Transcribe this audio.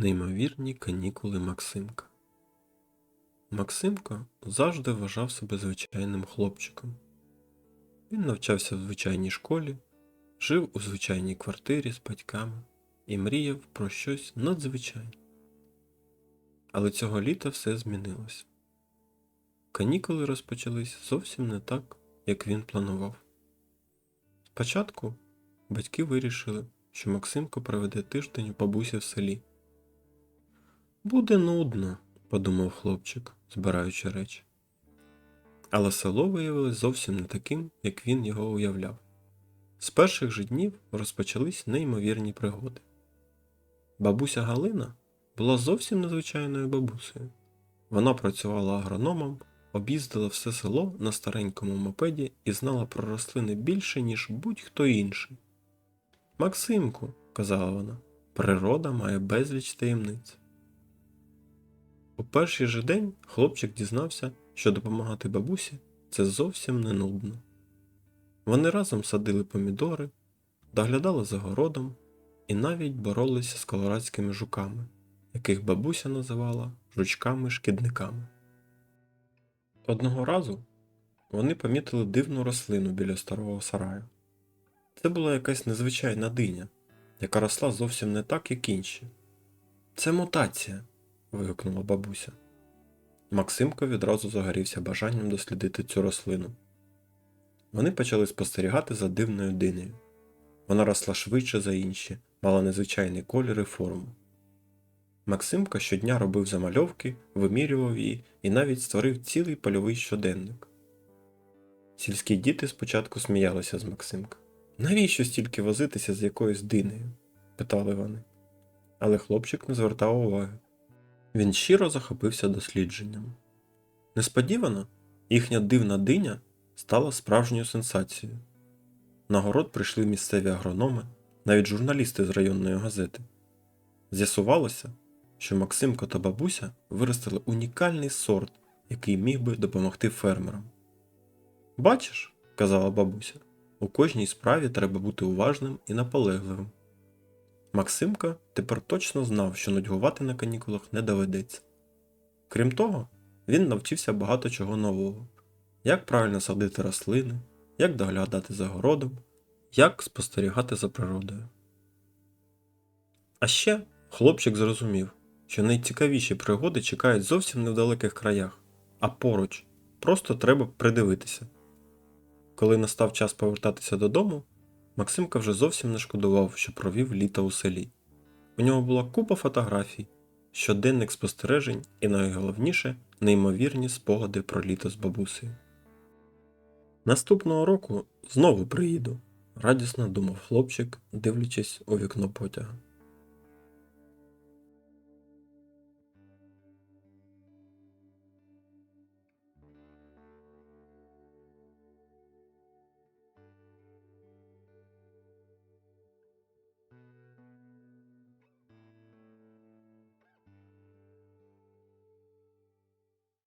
Неймовірні канікули Максимка. Максимко завжди вважав себе звичайним хлопчиком. Він навчався в звичайній школі, жив у звичайній квартирі з батьками і мріяв про щось надзвичайне. Але цього літа все змінилось. Канікули розпочались зовсім не так, як він планував. Спочатку батьки вирішили, що Максимко проведе тиждень у бабусі в селі. Буде нудно, подумав хлопчик, збираючи речі. Але село виявилось зовсім не таким, як він його уявляв. З перших же днів розпочались неймовірні пригоди. Бабуся Галина була зовсім незвичайною бабусею. Вона працювала агрономом, об'їздила все село на старенькому мопеді і знала про рослини більше, ніж будь-хто інший. Максимку, казала вона, природа має безліч таємниць. У перший же день хлопчик дізнався, що допомагати бабусі це зовсім не нудно. Вони разом садили помідори, доглядали за городом і навіть боролися з колорадськими жуками, яких бабуся називала жучками-шкідниками. Одного разу вони помітили дивну рослину біля старого сараю. Це була якась незвичайна диня, яка росла зовсім не так, як інші. Це мутація, вигукнула бабуся. Максимко відразу загорівся бажанням дослідити цю рослину. Вони почали спостерігати за дивною динею. Вона росла швидше за інші, мала незвичайний колір і форму. Максимко щодня робив замальовки, вимірював її і навіть створив цілий польовий щоденник. Сільські діти спочатку сміялися з Максимка. Навіщо стільки возитися з якоюсь динею? питали вони. Але хлопчик не звертав уваги. Він щиро захопився дослідженням. Несподівано їхня дивна диня стала справжньою сенсацією. На город прийшли місцеві агрономи, навіть журналісти з районної газети. З'ясувалося, що Максимко та бабуся виростили унікальний сорт, який міг би допомогти фермерам. Бачиш, казала бабуся, у кожній справі треба бути уважним і наполегливим. Максимка тепер точно знав, що нудьгувати на канікулах не доведеться. Крім того, він навчився багато чого нового: як правильно садити рослини, як доглядати за городом, як спостерігати за природою. А ще хлопчик зрозумів, що найцікавіші пригоди чекають зовсім не в далеких краях, а поруч, просто треба придивитися. Коли настав час повертатися додому, Максимка вже зовсім не шкодував, що провів літо у селі. У нього була купа фотографій, щоденник спостережень і найголовніше неймовірні спогади про літо з бабусею. Наступного року знову приїду, радісно думав хлопчик, дивлячись у вікно потяга.